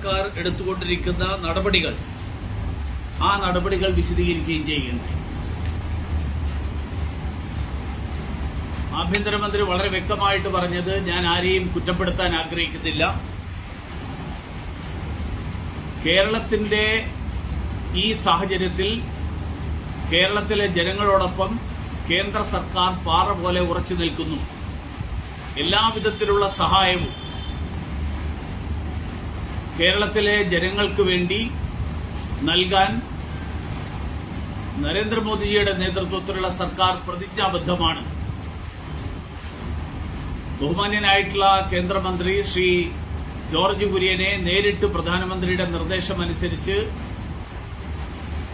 സർക്കാർ എടുത്തുകൊണ്ടിരിക്കുന്ന നടപടികൾ ആ നടപടികൾ വിശദീകരിക്കുകയും ചെയ്യുന്നു ആഭ്യന്തരമന്ത്രി വളരെ വ്യക്തമായിട്ട് പറഞ്ഞത് ഞാൻ ആരെയും കുറ്റപ്പെടുത്താൻ ആഗ്രഹിക്കുന്നില്ല. കേരളത്തിന്റെ ഈ സാഹചര്യത്തിൽ കേരളത്തിലെ ജനങ്ങളോടൊപ്പം കേന്ദ്ര സർക്കാർ പാറ പോലെ ഉറച്ചു നിൽക്കുന്നു. എല്ലാവിധത്തിലുള്ള സഹായവും കേരളത്തിലെ ജനങ്ങൾക്ക് വേണ്ടി നൽകാൻ നരേന്ദ്രമോദിജിയുടെ നേതൃത്വത്തിലുള്ള സർക്കാർ പ്രതിജ്ഞാബദ്ധമാണ്. ബഹുമാന്യനായിട്ടുള്ള കേന്ദ്രമന്ത്രി ശ്രീ ജോർജ് കുര്യനെ നേരിട്ട് പ്രധാനമന്ത്രിയുടെ നിർദ്ദേശമനുസരിച്ച്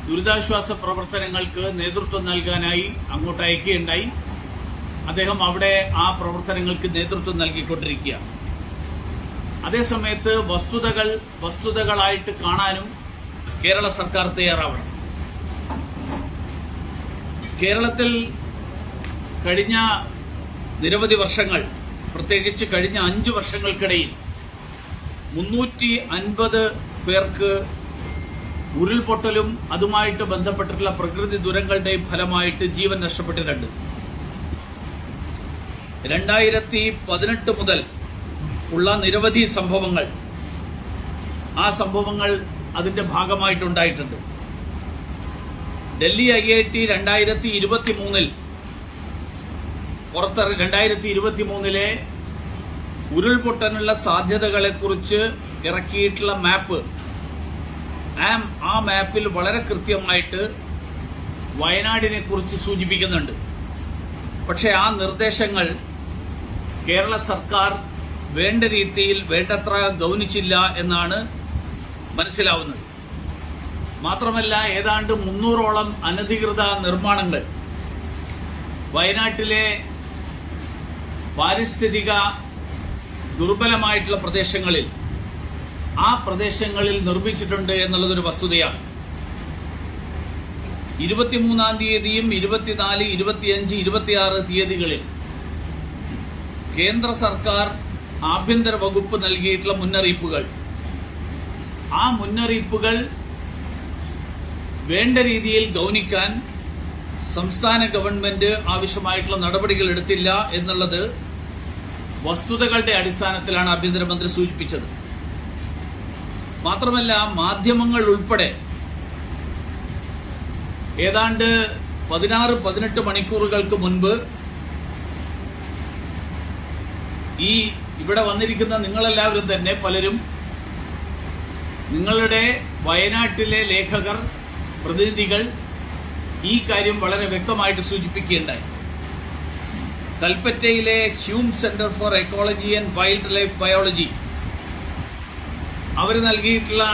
ദുരിതാശ്വാസ പ്രവർത്തനങ്ങൾക്ക് നേതൃത്വം നൽകാനായി അങ്ങോട്ട് അയക്കുകയുണ്ടായി അദ്ദേഹം അവിടെ ആ പ്രവർത്തനങ്ങൾക്ക് നേതൃത്വം നൽകിക്കൊണ്ടിരിക്കുക അതേസമയത്ത് വസ്തുതകൾ വസ്തുതകളായിട്ട് കാണാനും കേരള സർക്കാർ തയ്യാറാവണം. കേരളത്തിൽ കഴിഞ്ഞ നിരവധി വർഷങ്ങൾ പ്രത്യേകിച്ച് കഴിഞ്ഞ അഞ്ചു വർഷങ്ങൾക്കിടയിൽ മുന്നൂറ്റി അൻപത് പേർക്ക് ഉരുൾപൊട്ടലും അതുമായിട്ട് ബന്ധപ്പെട്ടിട്ടുള്ള പ്രകൃതി ദുരങ്ങളുടെയും ഫലമായിട്ട് ജീവൻ നഷ്ടപ്പെട്ടിട്ടുണ്ട്. രണ്ടായിരത്തി പതിനെട്ട് മുതൽ ഉള്ള നിരവധി സംഭവങ്ങൾ. ആ സംഭവങ്ങൾ അതിന്റെ ഭാഗമായിട്ടുണ്ടായിട്ടുണ്ട്. ഡൽഹി ഐ ഐ ടി രണ്ടായിരത്തി ഇരുപത്തി മൂന്നിൽ പുറത്ത് രണ്ടായിരത്തി ഇരുപത്തി മൂന്നിലെ ഉരുൾപൊട്ടാനുള്ള സാധ്യതകളെക്കുറിച്ച് ഇറക്കിയിട്ടുള്ള മാപ്പ്. ആ- മാപ്പിൽ വളരെ കൃത്യമായിട്ട് വയനാടിനെ കുറിച്ച് സൂചിപ്പിക്കുന്നുണ്ട്. പക്ഷെ ആ നിർദ്ദേശങ്ങൾ കേരള സർക്കാർ വേണ്ട രീതിയിൽ വേണ്ടത്ര ഗൗനിച്ചില്ല എന്നാണ് മനസ്സിലാവുന്നത്. മാത്രമല്ല ഏതാണ്ട് മുന്നൂറോളം അനധികൃത നിർമ്മാണങ്ങൾ വയനാട്ടിലെ പാരിസ്ഥിതിക ദുർബലമായിട്ടുള്ള പ്രദേശങ്ങളിൽ ആ പ്രദേശങ്ങളിൽ നിർമ്മിച്ചിട്ടുണ്ട് എന്നുള്ളതൊരു വസ്തുതയാണ്. ഇരുപത്തിമൂന്നാം തീയതിയും ഇരുപത്തിനാല് ഇരുപത്തിയഞ്ച് ഇരുപത്തിയാറ് തീയതികളിൽ കേന്ദ്ര സർക്കാർ ആഭ്യന്തര വകുപ്പ് നൽകിയിട്ടുള്ള മുന്നറിയിപ്പുകൾ. ആ മുന്നറിയിപ്പുകൾ വേണ്ട രീതിയിൽ ഗൗനിക്കാൻ സംസ്ഥാന ഗവൺമെന്റ് ആവശ്യമായിട്ടുള്ള നടപടികൾ എടുത്തില്ല എന്നുള്ളത് വസ്തുതകളുടെ അടിസ്ഥാനത്തിലാണ് ആഭ്യന്തരമന്ത്രി സൂചിപ്പിച്ചത്. മാത്രമല്ല മാധ്യമങ്ങൾ ഉൾപ്പെടെ ഏതാണ്ട് പതിനാറ് പതിനെട്ട് മണിക്കൂറുകൾക്ക് മുൻപ് ഈ ഇവിടെ വന്നിരിക്കുന്ന നിങ്ങളെല്ലാവരും തന്നെ പലരും നിങ്ങളുടെ വയനാട്ടിലെ ലേഖകർ പ്രതിനിധികൾ ഈ കാര്യം വളരെ വ്യക്തമായിട്ട് സൂചിപ്പിക്കുകയുണ്ടായി കൽപ്പറ്റയിലെ Hume centre for ecology and wild life biology അവർ നൽകിയിട്ടുള്ള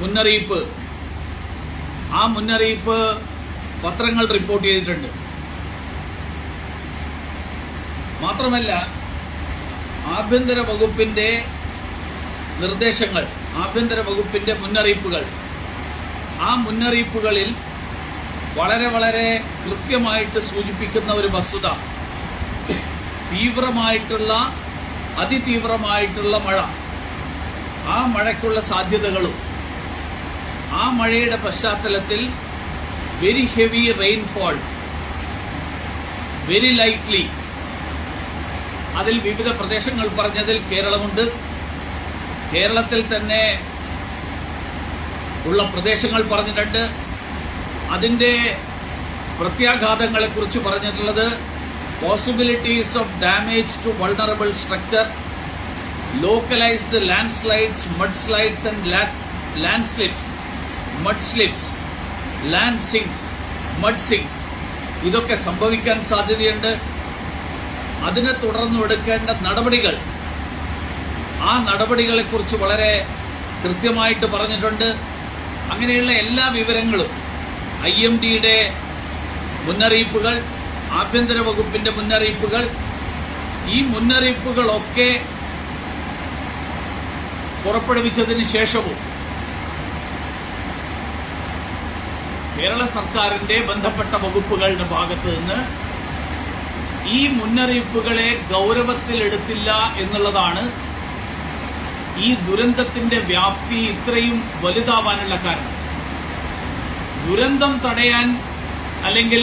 മുന്നറിയിപ്പ് ആ മുന്നറിയിപ്പ് പത്രങ്ങൾ റിപ്പോർട്ട് ചെയ്തിട്ടുണ്ട്. മാത്രമല്ല ആഭ്യന്തര വകുപ്പിന്റെ നിർദ്ദേശങ്ങൾ ആഭ്യന്തര വകുപ്പിന്റെ മുന്നറിയിപ്പുകൾ. ആ മുന്നറിയിപ്പുകളിൽ വളരെ വളരെ കൃത്യമായിട്ട് സൂചിപ്പിക്കുന്ന ഒരു വസ്തുത തീവ്രമായിട്ടുള്ള അതിതീവ്രമായിട്ടുള്ള മഴ. ആ മഴയ്ക്കുള്ള സാധ്യതകളും ആ മഴയുടെ പശ്ചാത്തലത്തിൽ very heavy rainfall very lightly അതിൽ വിവിധ പ്രദേശങ്ങൾ പറഞ്ഞതിൽ കേരളമുണ്ട്. കേരളത്തിൽ തന്നെ ഉള്ള പ്രദേശങ്ങൾ പറഞ്ഞിട്ടുണ്ട്. അതിന്റെ പ്രത്യാഘാതങ്ങളെക്കുറിച്ച് പറഞ്ഞിട്ടുള്ളത് possibilities of damage to vulnerable structure localised landslides mudslides and landslips mud slips land sinks mud sinks ഇതൊക്കെ സംഭവിക്കാൻ സാധ്യതയുണ്ട്. അതിനെ തുടർന്ന് എടുക്കേണ്ട നടപടികൾ. ആ നടപടികളെക്കുറിച്ച് വളരെ കൃത്യമായിട്ട് പറഞ്ഞിട്ടുണ്ട്. അങ്ങനെയുള്ള എല്ലാ വിവരങ്ങളും ഐ എം ഡിയുടെ മുന്നറിയിപ്പുകൾ ആഭ്യന്തര വകുപ്പിന്റെ മുന്നറിയിപ്പുകൾ ഈ മുന്നറിയിപ്പുകളൊക്കെ പുറപ്പെടുവിച്ചതിന് ശേഷവും കേരള സർക്കാരിന്റെ ബന്ധപ്പെട്ട വകുപ്പുകളുടെ ഭാഗത്ത് നിന്ന് ഈ മുന്നറിയിപ്പുകളെ ഗൗരവത്തിലെടുത്തില്ല എന്നുള്ളതാണ് ഈ ദുരന്തത്തിന്റെ വ്യാപ്തി ഇത്രയും വലുതാവാനുള്ള കാരണം. ദുരന്തം തടയാൻ അല്ലെങ്കിൽ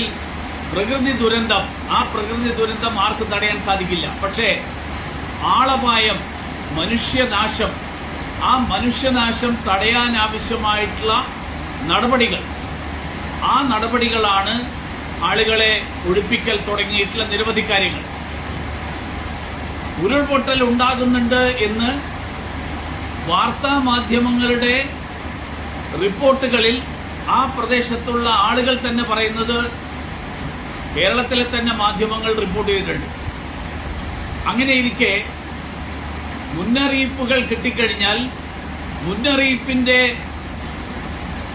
പ്രകൃതി ദുരന്തം ആ പ്രകൃതി ദുരന്തം ആർക്കും തടയാൻ സാധിക്കില്ല. പക്ഷേ ആളപായം മനുഷ്യനാശം ആ മനുഷ്യനാശം തടയാനാവശ്യമായിട്ടുള്ള നടപടികൾ ആ നടപടികളാണ് ആളുകളെ ഒഴിപ്പിക്കൽ തുടങ്ങിയിട്ടുള്ള നിരവധി കാര്യങ്ങൾ. ഉരുൾപൊട്ടൽ ഉണ്ടാകുന്നുണ്ട് എന്ന് വാർത്താ മാധ്യമങ്ങളുടെ റിപ്പോർട്ടുകളിൽ ആ പ്രദേശത്തുള്ള ആളുകൾ തന്നെ പറയുന്നത് കേരളത്തിലെ തന്നെ മാധ്യമങ്ങൾ റിപ്പോർട്ട് ചെയ്തിട്ടുണ്ട്. അങ്ങനെയിരിക്കെ മുന്നറിയിപ്പുകൾ കിട്ടിക്കഴിഞ്ഞാൽ മുന്നറിയിപ്പിന്റെ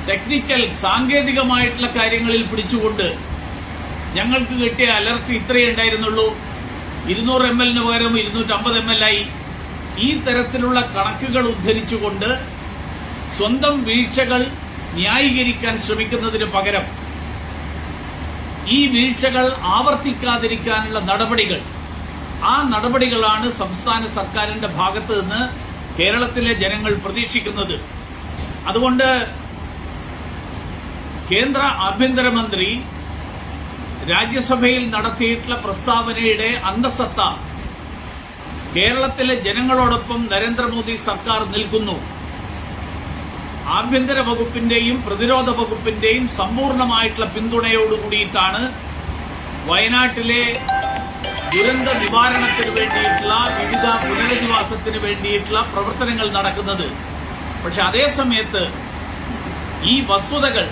ടെക്നിക്കൽ സാങ്കേതികമായിട്ടുള്ള കാര്യങ്ങളിൽ പിടിച്ചുകൊണ്ട് ഞങ്ങൾക്ക് കിട്ടിയ അലർട്ട് ഇത്രയേ ഉണ്ടായിരുന്നുള്ളൂ. ഇരുന്നൂറ് എം എല്ലിന് പകരം ഇരുന്നൂറ്റമ്പത് എം എൽ ആയി. ഈ തരത്തിലുള്ള കണക്കുകൾ ഉദ്ധരിച്ചുകൊണ്ട് സ്വന്തം വീഴ്ചകൾ ന്യായീകരിക്കാൻ ശ്രമിക്കുന്നതിന് പകരം ഈ വീഴ്ചകൾ ആവർത്തിക്കാതിരിക്കാനുള്ള നടപടികൾ. ആ നടപടികളാണ് സംസ്ഥാന സർക്കാരിന്റെ ഭാഗത്ത് നിന്ന് കേരളത്തിലെ ജനങ്ങൾ പ്രതീക്ഷിക്കുന്നത്. അതുകൊണ്ട് കേന്ദ്ര ആഭ്യന്തരമന്ത്രി രാജ്യസഭയിൽ നടത്തിയിട്ടുള്ള പ്രസ്താവനയുടെ അന്തസത്ത കേരളത്തിലെ ജനങ്ങളോടൊപ്പം നരേന്ദ്രമോദി സർക്കാർ നിൽക്കുന്നു. ആഭ്യന്തര വകുപ്പിന്റെയും പ്രതിരോധ വകുപ്പിന്റെയും സമ്പൂർണമായിട്ടുള്ള പിന്തുണയോടുകൂടിയിട്ടാണ് വയനാട്ടിലെ ദുരന്ത നിവാരണത്തിന് വേണ്ടിയിട്ടുള്ള വിവിധ പുനരധിവാസത്തിന് വേണ്ടിയിട്ടുള്ള പ്രവർത്തനങ്ങൾ നടക്കുന്നത്. പക്ഷെ അതേ സമയത്ത് ഈ വസ്തുതകൾ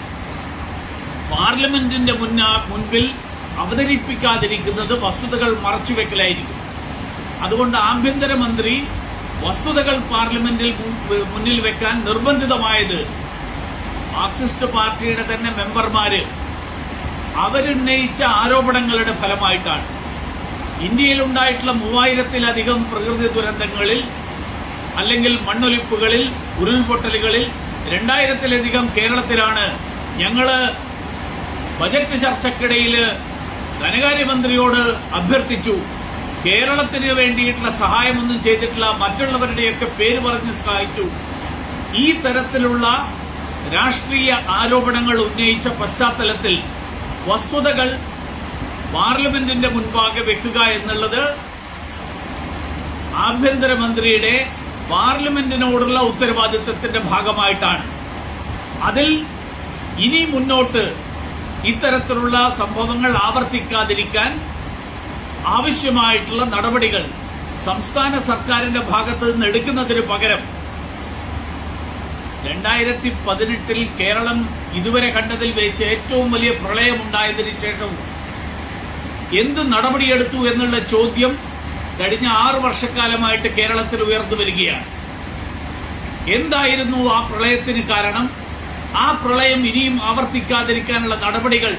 പാർലമെന്റിന്റെ മുന്നാ മുൻപിൽ അവതരിപ്പിക്കാതിരിക്കുന്നത് വസ്തുതകൾ മറച്ചുവെക്കലായിരിക്കും അതുകൊണ്ട് ആഭ്യന്തരമന്ത്രി വസ്തുതകൾ പാർലമെന്റിൽ മുന്നിൽ വെക്കാൻ നിർബന്ധിതമായത് മാർക്സിസ്റ്റ് പാർട്ടിയുടെ തന്നെ മെമ്പർമാര്. അവരുന്നയിച്ച ആരോപണങ്ങളുടെ ഫലമായിട്ടാണ്. ഇന്ത്യയിൽ ഇന്ത്യയിലുണ്ടായിട്ടുള്ള മൂവായിരത്തിലധികം പ്രകൃതി ദുരന്തങ്ങളിൽ അല്ലെങ്കിൽ മണ്ണൊലിപ്പുകളിൽ ഉരുൾപൊട്ടലുകളിൽ രണ്ടായിരത്തിലധികം കേരളത്തിലാണ് ഞങ്ങൾ ബജറ്റ് ചർച്ചക്കിടയിൽ ധനകാര്യമന്ത്രിയോട് അഭ്യർത്ഥിച്ചു. കേരളത്തിന് വേണ്ടിയിട്ടുള്ള സഹായമൊന്നും ചെയ്തിട്ടില്ല. മറ്റുള്ളവരുടെയൊക്കെ പേര് പറഞ്ഞ് സഹായിച്ചു. ഈ തരത്തിലുള്ള രാഷ്ട്രീയ ആരോപണങ്ങൾ ഉന്നയിച്ച പശ്ചാത്തലത്തിൽ വസ്തുതകൾ പാർലമെന്റിന്റെ മുൻപാകെ വെക്കുക എന്നുള്ളത് ആഭ്യന്തരമന്ത്രിയുടെ പാർലമെന്റിനോടുള്ള ഉത്തരവാദിത്തത്തിന്റെ ഭാഗമായിട്ടാണ്. അതിൽ ഇനി മുന്നോട്ട് ഇത്തരത്തിലുള്ള സംഭവങ്ങൾ ആവർത്തിക്കാതിരിക്കാൻ ആവശ്യമായിട്ടുള്ള നടപടികൾ സംസ്ഥാന സർക്കാരിന്റെ ഭാഗത്ത് നിന്ന് എടുക്കുന്നതിന് പകരം രണ്ടായിരത്തി പതിനെട്ടിൽ കേരളം ഇതുവരെ കണ്ടതിൽ വെച്ച് ഏറ്റവും വലിയ പ്രളയമുണ്ടായതിനു ശേഷം എന്ത് നടപടിയെടുത്തു എന്നുള്ള ചോദ്യം കഴിഞ്ഞ ആറു വർഷക്കാലമായിട്ട് കേരളത്തിൽ ഉയർന്നു വരികയാണ്. എന്തായിരുന്നു ആ പ്രളയത്തിന് കാരണം? ആ പ്രളയം ഇനിയും ആവർത്തിക്കാതിരിക്കാനുള്ള നടപടികൾ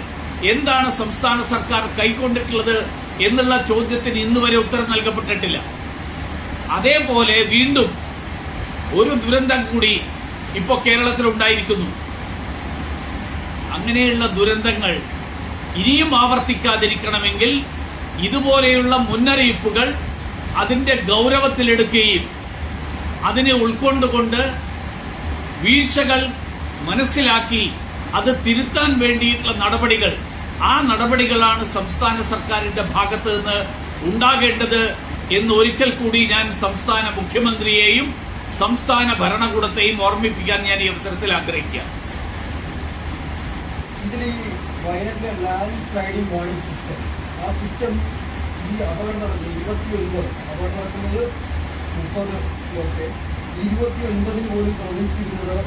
എന്താണ് സംസ്ഥാന സർക്കാർ കൈക്കൊണ്ടിട്ടുള്ളത് എന്നുള്ള ചോദ്യത്തിന് ഇന്നുവരെ ഉത്തരം നൽകപ്പെട്ടിട്ടില്ല. അതേപോലെ വീണ്ടും ഒരു ദുരന്തം കൂടി ഇപ്പോൾ കേരളത്തിൽ ഉണ്ടായിരിക്കുന്നു. അങ്ങനെയുള്ള ദുരന്തങ്ങൾ ഇനിയും ആവർത്തിക്കാതിരിക്കണമെങ്കിൽ ഇതുപോലെയുള്ള മുന്നറിയിപ്പുകൾ അതിന്റെ ഗൗരവത്തിലെടുക്കുകയും അതിനെ ഉൾക്കൊണ്ടുകൊണ്ട് വീഴ്ചകൾ മനസ്സിലാക്കി അത് തിരുത്താൻ വേണ്ടിയിട്ടുള്ള നടപടികൾ. ആ നടപടികളാണ് സംസ്ഥാന സർക്കാരിന്റെ ഭാഗത്ത് നിന്ന് ഉണ്ടാകേണ്ടത് എന്ന് ഒരിക്കൽ കൂടി ഞാൻ സംസ്ഥാന മുഖ്യമന്ത്രിയെയും സംസ്ഥാന ഭരണകൂടത്തെയും ഓർമ്മിപ്പിക്കാൻ ഞാൻ ഈ അവസരത്തിൽ ഈ വയനാട്ടിലെ ലാൻഡ് സ്ലൈഡിംഗ് സിസ്റ്റം ആ സിസ്റ്റം ഈ അപകടം നടന്നത് ഇരുപത്തി അപകടം നടക്കുന്നത് മുപ്പത് ഒക്കെ പോലും പ്രവചിച്ചിരുന്നത്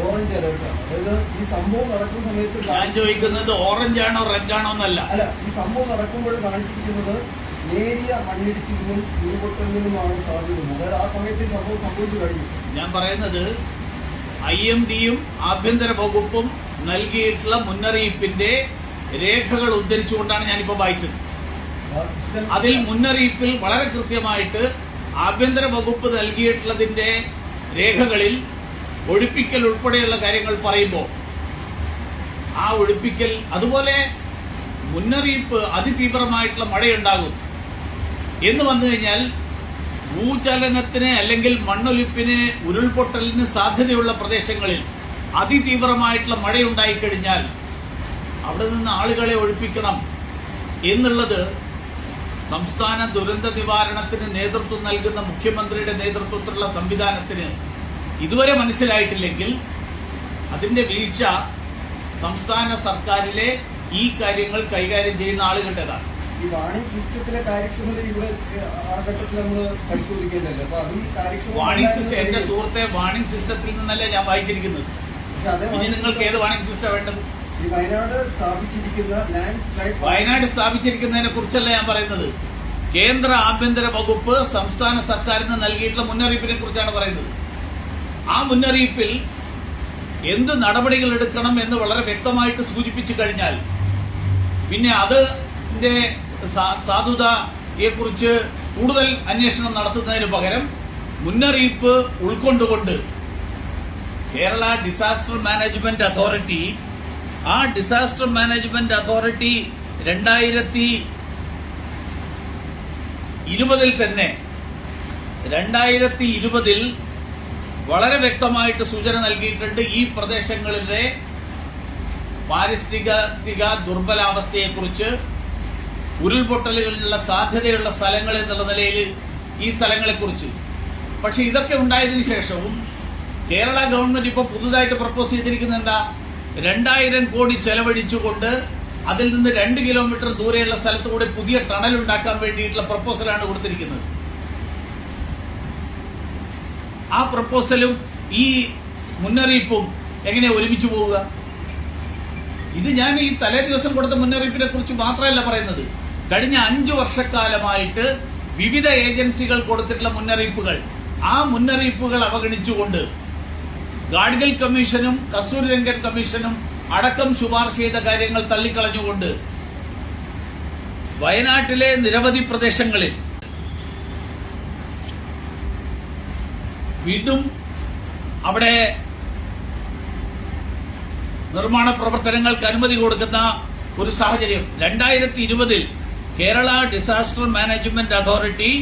ഓറഞ്ച് അലർട്ടാണ് അതായത് ഈ സംഭവം നടക്കുന്ന സമയത്ത് ഞാൻ ചോദിക്കുന്നത് ഓറഞ്ച് ആണോ റെഡ് ആണോ എന്നല്ല. അല്ല ഈ സംഭവം നടക്കുമ്പോൾ കാണിച്ചിരിക്കുന്നത് നേരിയ മണ്ണിടിച്ചിലിനും ഉരുപൊട്ടലിനുമാണ് സാധ്യത അതായത് ആ സമയത്ത് ഈ സംഭവം സംഭവിച്ചു കഴിഞ്ഞു. ഞാൻ പറയുന്നത് ഐ എം ഡിയും ആഭ്യന്തര വകുപ്പും നൽകിയിട്ടുള്ള മുന്നറിയിപ്പിന്റെ രേഖകൾ ഉദ്ധരിച്ചുകൊണ്ടാണ് ഞാനിപ്പോ വായിച്ചത്. അതിൽ മുന്നറിയിപ്പിൽ വളരെ കൃത്യമായിട്ട് ആഭ്യന്തര വകുപ്പ് നൽകിയിട്ടുള്ളതിന്റെ രേഖകളിൽ ഒഴിപ്പിക്കൽ ഉൾപ്പെടെയുള്ള കാര്യങ്ങൾ പറയുമ്പോൾ ആ ഒഴിപ്പിക്കൽ അതുപോലെ മുന്നറിയിപ്പ് അതിതീവ്രമായിട്ടുള്ള മഴയുണ്ടാകും. എന്ന് വന്നു കഴിഞ്ഞാൽ ഭൂചലനത്തിന് അല്ലെങ്കിൽ മണ്ണൊലിപ്പിന് ഉരുൾപൊട്ടലിന് സാധ്യതയുള്ള പ്രദേശങ്ങളിൽ അതിതീവ്രമായിട്ടുള്ള മഴയുണ്ടായിക്കഴിഞ്ഞാൽ അവിടെ നിന്ന് ആളുകളെ ഒഴിപ്പിക്കണം എന്നുള്ളത് സംസ്ഥാന ദുരന്ത നിവാരണത്തിന് നേതൃത്വം നൽകുന്ന മുഖ്യമന്ത്രിയുടെ നേതൃത്വത്തിലുള്ള സംവിധാനത്തിന് ഇതുവരെ മനസ്സിലായിട്ടില്ലെങ്കിൽ അതിന്റെ വീഴ്ച സംസ്ഥാന സർക്കാരിലെ ഈ കാര്യങ്ങൾ കൈകാര്യം ചെയ്യുന്ന ആളുകളുടേതാണ്. ഈ വാണിംഗ് സിസ്റ്റത്തിലെ കാര്യക്ഷമത ഇവിടെ ആ ഘട്ടത്തിൽ നമ്മൾ പരിശോധിക്കേണ്ടല്ലോ അപ്പൊ അതും വാണിംഗ് സിസ്റ്റം എന്റെ കാര്യക്ഷമത സുഹൃത്തെ വാണിംഗ് സിസ്റ്റത്തിൽ നിന്നല്ല ഞാൻ വായിച്ചിരിക്കുന്നത്. ഇനി നിങ്ങൾക്ക് ഏത് വാണിംഗ് സിസ്റ്റം വേണ്ടത്? ഈ വയനാട് സ്ഥാപിച്ചിരിക്കുന്ന ലാൻഡ് സ്ലൈഡ് വയനാട് സ്ഥാപിച്ചിരിക്കുന്നതിനെ കുറിച്ചല്ല ഞാൻ പറയുന്നത്. കേന്ദ്ര ആഭ്യന്തര വകുപ്പ് സംസ്ഥാന സർക്കാരിന് നൽകിയിട്ടുള്ള മുന്നറിയിപ്പിനെ കുറിച്ചാണ് പറയുന്നത്. ആ മുന്നറിയിപ്പിൽ എന്ത് നടപടികൾ എടുക്കണം എന്ന് വളരെ വ്യക്തമായിട്ട് സൂചിപ്പിച്ചു കഴിഞ്ഞാൽ പിന്നെ അതിന്റെ സാധുതയെക്കുറിച്ച് കൂടുതൽ അന്വേഷണം നടത്തുന്നതിന് പകരം മുന്നറിയിപ്പ് ഉൾക്കൊണ്ടുകൊണ്ട് കേരള ഡിസാസ്റ്റർ മാനേജ്മെന്റ് അതോറിറ്റി ആ ഡിസാസ്റ്റർ മാനേജ്മെന്റ് അതോറിറ്റി രണ്ടായിരത്തി ഇരുപതിൽ തന്നെ രണ്ടായിരത്തി ഇരുപതിൽ വളരെ വ്യക്തമായിട്ട് സൂചന നൽകിയിട്ടുണ്ട് ഈ പ്രദേശങ്ങളിലെ പാരിസ്ഥിതിക ദുർബലാവസ്ഥയെക്കുറിച്ച് ഉരുൾപൊട്ടലുകളിലുള്ള സാധ്യതയുള്ള സ്ഥലങ്ങൾ എന്നുള്ള നിലയിൽ ഈ സ്ഥലങ്ങളെക്കുറിച്ച്. പക്ഷെ ഇതൊക്കെ ഉണ്ടായതിനു ശേഷവും കേരള ഗവൺമെന്റ് ഇപ്പോൾ പുതുതായിട്ട് പ്രപ്പോസ് ചെയ്തിരിക്കുന്ന എന്താ? രണ്ടായിരം കോടി ചെലവഴിച്ചുകൊണ്ട് അതിൽ നിന്ന് രണ്ട് കിലോമീറ്റർ ദൂരെയുള്ള സ്ഥലത്തുകൂടെ പുതിയ ടണൽ ഉണ്ടാക്കാൻ വേണ്ടിയിട്ടുള്ള പ്രപ്പോസലാണ് കൊടുത്തിരിക്കുന്നത്. ആ പ്രപ്പോസലും ഈ മുന്നറിയിപ്പും എങ്ങനെ ഒരുമിച്ച് പോവുക? ഇത് ഞാൻ ഈ തലേ ദിവസം കൊടുത്ത മുന്നറിയിപ്പിനെ കുറിച്ച് മാത്രമല്ല പറയുന്നത്. കഴിഞ്ഞ അഞ്ചു വർഷക്കാലമായിട്ട് വിവിധ ഏജൻസികൾ കൊടുത്തിട്ടുള്ള മുന്നറിയിപ്പുകൾ. ആ മുന്നറിയിപ്പുകൾ അവഗണിച്ചുകൊണ്ട് ഗാഡ്ഗിൽ കമ്മീഷനും കസ്തൂരിരംഗൻ കമ്മീഷനും അടക്കം ശുപാർശ ചെയ്ത കാര്യങ്ങൾ തള്ളിക്കളഞ്ഞുകൊണ്ട് വയനാട്ടിലെ നിരവധി പ്രദേശങ്ങളിൽ വീണ്ടും അവിടെ നിർമ്മാണ പ്രവർത്തനങ്ങൾക്ക് അനുമതി കൊടുക്കുന്ന ഒരു സാഹചര്യം. രണ്ടായിരത്തി ഇരുപതിൽ കേരള ഡിസാസ്റ്റർ മാനേജ്മെന്റ് അതോറിറ്റി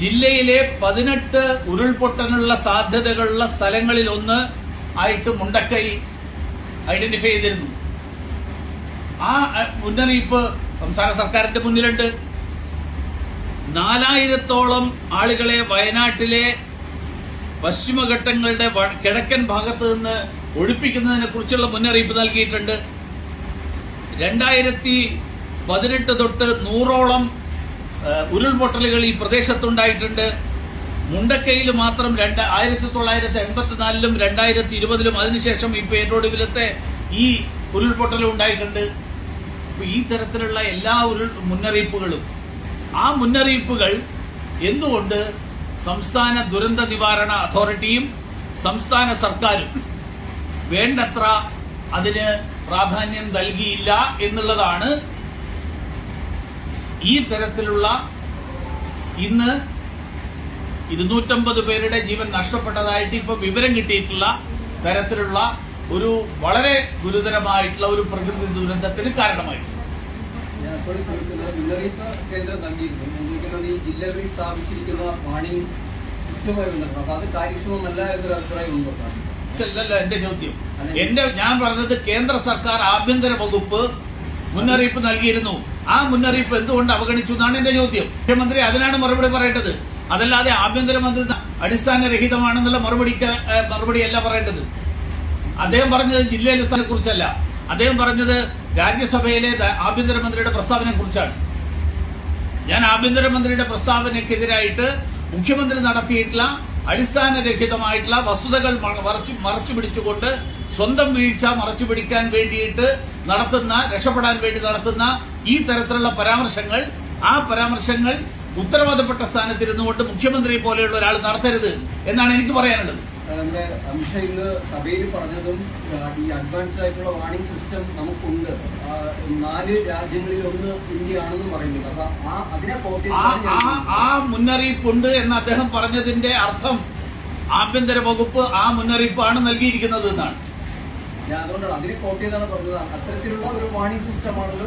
ജില്ലയിലെ പതിനെട്ട് ഉരുൾപൊട്ടലുള്ള സാധ്യതകളുള്ള സ്ഥലങ്ങളിൽ ഒന്ന് ആയിട്ട് മുണ്ടക്കൈ ഐഡന്റിഫൈ ചെയ്തിരുന്നു. ആ മുന്നറിയിപ്പ് സംസ്ഥാന സർക്കാരിന്റെ മുന്നിലുണ്ട്. നാലായിരത്തോളം ആളുകളെ വയനാട്ടിലെ പശ്ചിമഘട്ടങ്ങളുടെ കിഴക്കൻ ഭാഗത്ത് നിന്ന് ഒഴിപ്പിക്കുന്നതിനെ കുറിച്ചുള്ള മുന്നറിയിപ്പ് നൽകിയിട്ടുണ്ട്. രണ്ടായിരത്തി പതിനെട്ട് തൊട്ട് നൂറോളം ഉരുൾപൊട്ടലുകൾ ഈ പ്രദേശത്തുണ്ടായിട്ടുണ്ട്. മുണ്ടക്കയിൽ മാത്രം രണ്ട് ആയിരത്തി തൊള്ളായിരത്തി എൺപത്തിനാലിലും രണ്ടായിരത്തി ഇരുപതിലും അതിനുശേഷം ഇപ്പൊ ഏറ്റൊടുവിലത്തെ ഈ ഉരുൾപൊട്ടലും ഉണ്ടായിട്ടുണ്ട് ഈ തരത്തിലുള്ള എല്ലാ ഉരുൾ മുന്നറിയിപ്പുകളും ആ മുന്നറിയിപ്പുകൾ എന്തുകൊണ്ട് സംസ്ഥാന ദുരന്ത നിവാരണ അതോറിറ്റിയും സംസ്ഥാന സർക്കാരും വേണ്ടത്ര അതിന് പ്രാധാന്യം നൽകിയില്ല എന്നുള്ളതാണ് ഈ തരത്തിലുള്ള ഇന്ന് ഇരുന്നൂറ്റമ്പത് പേരുടെ ജീവൻ നഷ്ടപ്പെട്ടതായിട്ട് ഇപ്പൊ വിവരം കിട്ടിയിട്ടുള്ള തരത്തിലുള്ള ഒരു വളരെ ഗുരുതരമായിട്ടുള്ള ഒരു പ്രകൃതി ദുരന്തത്തിന് കാരണമായി. ഞാൻ എപ്പോഴും ചോദിക്കുന്നത് മുന്നറിയിപ്പ് കേന്ദ്രം നൽകിയിരുന്നു. ഞാൻ ചോദിക്കുന്നത് ഈ ജില്ലകളിൽ സ്ഥാപിച്ചിരിക്കുന്ന വാണിംഗ് സിസ്റ്റവുമായി ബന്ധപ്പെട്ട് അപ്പൊ അത് കാര്യക്ഷമമല്ല എന്നൊരു അഭിപ്രായം ഉണ്ടോ? സാർ? ഇതല്ലല്ലോ എന്റെ ചോദ്യം. എന്റെ ഞാൻ പറഞ്ഞത് കേന്ദ്ര സർക്കാർ ആഭ്യന്തര വകുപ്പ് മുന്നറിയിപ്പ് നൽകിയിരുന്നു. ആ മുന്നറിയിപ്പ് എന്തുകൊണ്ട് അവഗണിച്ചു എന്നാണ് എന്റെ ചോദ്യം. മുഖ്യമന്ത്രി അതിനാണ് മറുപടി പറയേണ്ടത്. അതല്ലാതെ ആഭ്യന്തരമന്ത്രി അടിസ്ഥാനരഹിതമാണെന്നുള്ള മറുപടി മറുപടിയല്ല പറയേണ്ടത്. അദ്ദേഹം പറഞ്ഞത് ജില്ലയിലെ കുറിച്ചല്ല അദ്ദേഹം പറഞ്ഞത് രാജ്യസഭയിലെ ആഭ്യന്തരമന്ത്രിയുടെ പ്രസ്താവനയെ കുറിച്ചാണ്. ഞാൻ ആഭ്യന്തരമന്ത്രിയുടെ പ്രസ്താവനയ്ക്കെതിരായിട്ട് മുഖ്യമന്ത്രി നടത്തിയിട്ടുള്ള അടിസ്ഥാനരഹിതമായിട്ടുള്ള വസ്തുതകൾ മറച്ചു പിടിച്ചുകൊണ്ട് സ്വന്തം വീഴ്ച മറച്ചു പിടിക്കാൻ വേണ്ടിയിട്ട് നടത്തുന്ന രക്ഷപ്പെടാൻ വേണ്ടി നടത്തുന്ന ഈ തരത്തിലുള്ള പരാമർശങ്ങൾ ആ പരാമർശങ്ങൾ ഉത്തരവാദപ്പെട്ട സ്ഥാനത്തിരുന്നുകൊണ്ട് മുഖ്യമന്ത്രി പോലെയുള്ള ഒരാൾ നടത്തരുത് എന്നാണ് എനിക്ക് പറയാനുള്ളത്. നമ്മുടെ അമിഷ ഇന്ന് സഭയിൽ പറഞ്ഞതും ഈ അഡ്വാൻസ്ഡ് ആയിട്ടുള്ള വാണിംഗ് സിസ്റ്റം നമുക്കുണ്ട്. നാല് രാജ്യങ്ങളിൽ ഒന്ന് ഇന്ത്യയാണെന്നും പറയുന്നുണ്ട്. അപ്പൊ ആ അതിനെ ആ മുന്നറിയിപ്പുണ്ട് എന്ന് അദ്ദേഹം പറഞ്ഞതിന്റെ അർത്ഥം ആഭ്യന്തര വകുപ്പ് ആ മുന്നറിയിപ്പാണ് നൽകിയിരിക്കുന്നത് എന്നാണ്. അതുകൊണ്ടാണ് അതിനെ കോട്ട് ചെയ്താണ് പറഞ്ഞത്. അത്തരത്തിലുള്ള ഒരു വാണിംഗ് സിസ്റ്റമാണല്ലോ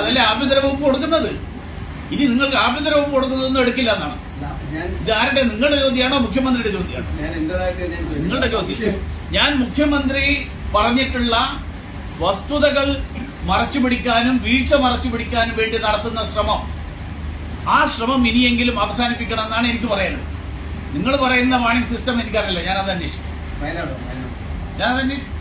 അതല്ലേ ആഭ്യന്തര വകുപ്പ് കൊടുക്കുന്നത്? ഇനി നിങ്ങൾക്ക് ആഭ്യന്തര വകുപ്പ് കൊടുക്കുന്നതൊന്നും എടുക്കില്ല എന്നാണ്. ഇത് ആരുടെ? നിങ്ങളുടെ ചോദ്യമാണോ മുഖ്യമന്ത്രിയുടെ ചോദ്യമാണോ? നിങ്ങളുടെ ചോദ്യം. ഞാൻ മുഖ്യമന്ത്രി പറഞ്ഞിട്ടുള്ള വസ്തുതകൾ മറച്ചു പിടിക്കാനും വീഴ്ച മറച്ചു പിടിക്കാനും വേണ്ടി നടത്തുന്ന ശ്രമം. ആ ശ്രമം ഇനിയെങ്കിലും അവസാനിപ്പിക്കണം എന്നാണ് എനിക്ക് പറയുന്നത് നിങ്ങൾ പറയുന്ന വാണിംഗ് സിസ്റ്റം എനിക്കറിയില്ല. ഞാനത് അന്വേഷിക്കും. ഞാനത് അന്വേഷിക്കും.